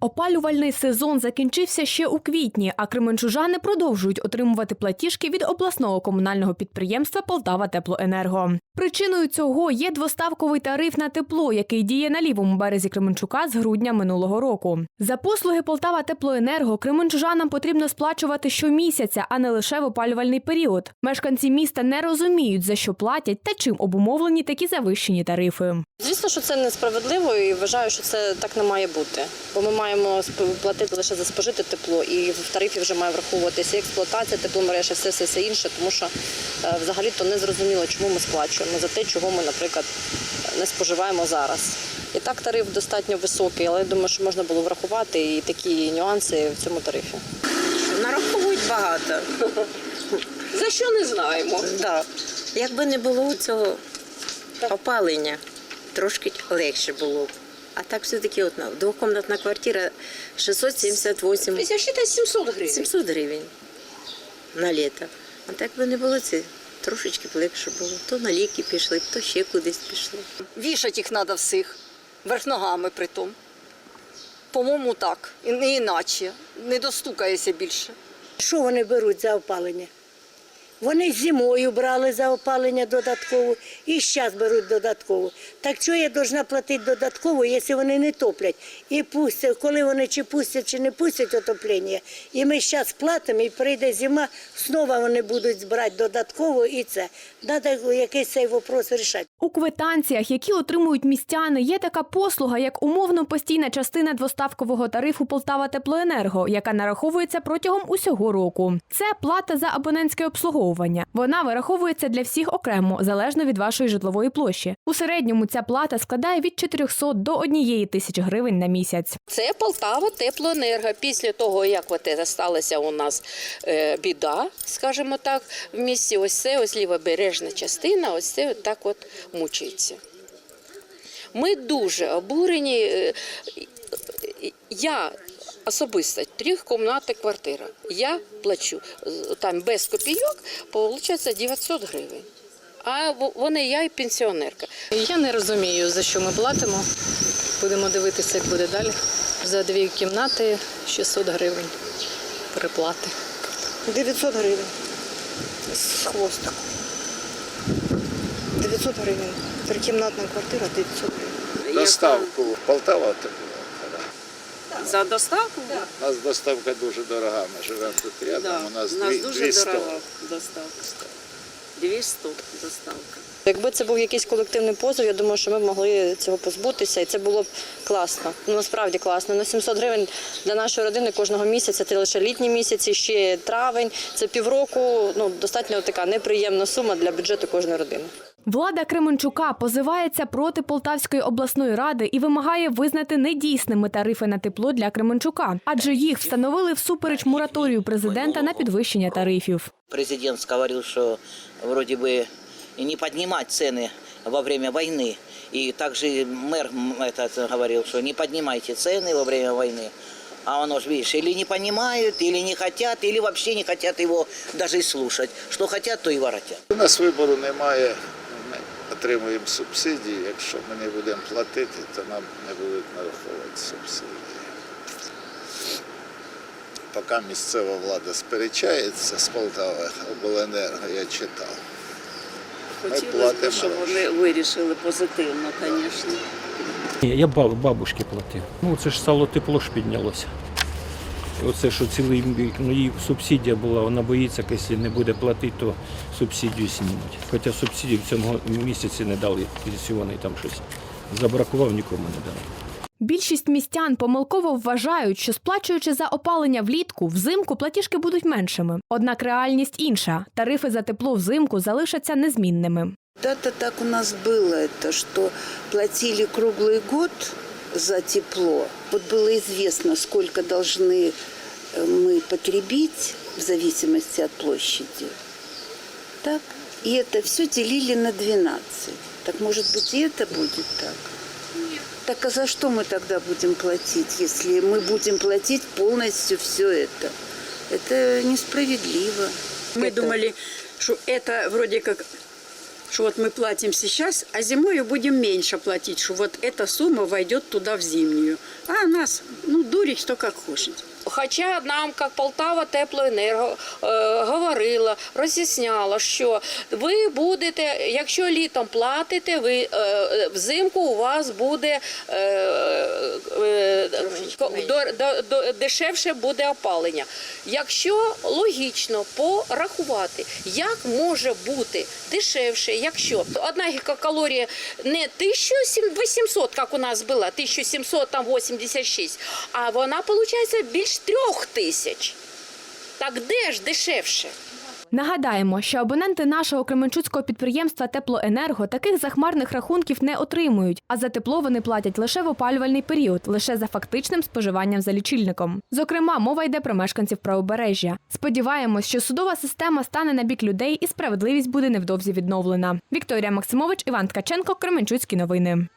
Опалювальний сезон закінчився ще у квітні, а кременчужани продовжують отримувати платіжки від обласного комунального підприємства Полтава Теплоенерго. Причиною цього є двоставковий тариф на тепло, який діє на лівому березі Кременчука з грудня минулого року. За послуги Полтава Теплоенерго кременчужанам потрібно сплачувати щомісяця, а не лише в опалювальний період. Мешканці міста не розуміють, за що платять та чим обумовлені такі завищені тарифи. Звісно, що це несправедливо і вважаю, що це так не має бути. Бо ми маємо сп- платити лише за спожите тепло, і в тарифі вже має враховуватися і експлуатація тепломереж, і все, все, все інше, тому що е, взагалі то не зрозуміло, чому ми сплачуємо за те, чого ми, наприклад, не споживаємо зараз. І так тариф достатньо високий, але я думаю, що можна було врахувати і такі нюанси в цьому тарифі. Нараховують багато. За що не знаємо? Да. Якби не було цього опалення, трошки легше було б. А так все-таки одна двокомнатна квартира 678 Я вважаю, 700 гривень. 700 гривень на літо. А так би не було це. Трошечки б легше було. То на ліки пішли, то ще кудись пішли. Вішати їх треба всіх, верх ногами притом. По-моєму, так. І не іначе. Не достукаєшся більше. Що вони беруть за опалення? Вони зимою брали за опалення додатково і зараз беруть додатково. Так що я повинна платити додатково, якщо вони не топлять? І пустять, коли вони чи пустять, чи не пустять отоплення. І ми зараз платимо, і прийде зима, знову вони будуть брати додатково і це. Треба якийсь цей вопрос вирішати. У квитанціях, які отримують містяни, є така послуга, як умовно постійна частина двоставкового тарифу Полтава Теплоенерго, яка нараховується протягом усього року. Це плата за абонентське обслуговування. Вона вираховується для всіх окремо, залежно від вашої житлової площі. У середньому ця плата складає від 400 до 1 тисячі гривень на місяць. Це Полтава теплоенерго. Після того, як от сталася у нас е, біда, скажімо так, в місті, ось це ось лівобережна частина, ось це от так от мучається. Ми дуже обурені. е, Я особисто трьохкомнатна квартира. Я плачу там без копійок, виходить 900 гривень. А вони я і пенсіонерка. Я не розумію, за що ми платимо. Будемо дивитися, як буде далі. За дві кімнати 600 гривень переплати. 900 гривень з хвостиком. 900 гривень. Трикімнатна квартира 900 гривень. Доставку Полтава. За доставку? У нас доставка дуже дорога. Ми живемо тут рядом. у нас, дві- 200. доставка. 200 доставка. Якби це був якийсь колективний позов, я думаю, що ми б могли цього позбутися, і це було б класно. Ну насправді класно. На 700 гривень для нашої родини кожного місяця це лише літні місяці, ще травень, це півроку. Ну достатньо така неприємна сума для бюджету кожної родини. Влада Кременчука позивається проти Полтавської обласної ради і вимагає визнати недійсними тарифи на тепло для Кременчука, адже їх встановили всупереч мораторію президента на підвищення тарифів. Президент говорил, что вроде бы не поднимать цены во время войны. И также мэр м, этот говорил, что не поднимайте цены во время войны. А оно же, видишь, или не понимают, или не хотят, или вообще не хотят его даже и слушать. Что хотят, то и воротят. У нас вибору немає. Отримуємо субсидії. Якщо ми не будемо платити, то нам не будуть нараховувати субсидії. Поки місцева влада сперечається з Полтави обленерго, я читав. Ми платимо. гроші. вирішили позитивно, звісно. Я бабушки платив. Ну це ж стало тепло ж піднялося. І Оце що цілий рік, ну їй субсидія була, вона боїться, якщо не буде платити, то субсидію знімуть. Хоча субсидію в цьому місяці не дали пенсіони, там щось забракував, нікому не дали. Більшість містян помилково вважають, що сплачуючи за опалення влітку, взимку платіжки будуть меншими. Однак реальність інша: тарифи за тепло взимку залишаться незмінними. Да-то так у нас было это, что платили круглый год за тепло. Вот было известно, сколько должны э, мы потребить в зависимости от площади. Так? И это все делили на 12. Так может быть и это будет так? Так а за что мы тогда будем платить, если мы будем платить полностью все это? Это несправедливо. Мы Это- думали, что это вроде как что вот мы платим сейчас, а зимой будем меньше платить, что вот эта сумма войдет туда в зимнюю. А нас, ну, дурить что как хочет. Хоча нам, як Полтава Теплоенерго, е, говорила, роз'ясняла, що ви будете, якщо літом платите, ви е, взимку у вас буде е, дешевше буде опалення. Якщо логічно порахувати, як може бути дешевше, якщо одна гігакалорія не 1800, як у нас була, 1786, а вона виходить більш трьох тисяч. Так де ж дешевше? Нагадаємо, що абоненти нашого кременчуцького підприємства Теплоенерго таких захмарних рахунків не отримують, а за тепло вони платять лише в опалювальний період, лише за фактичним споживанням за лічильником. Зокрема, мова йде про мешканців правобережжя. Сподіваємось, що судова система стане на бік людей і справедливість буде невдовзі відновлена. Вікторія Максимович, Іван Ткаченко, Кременчуцькі новини.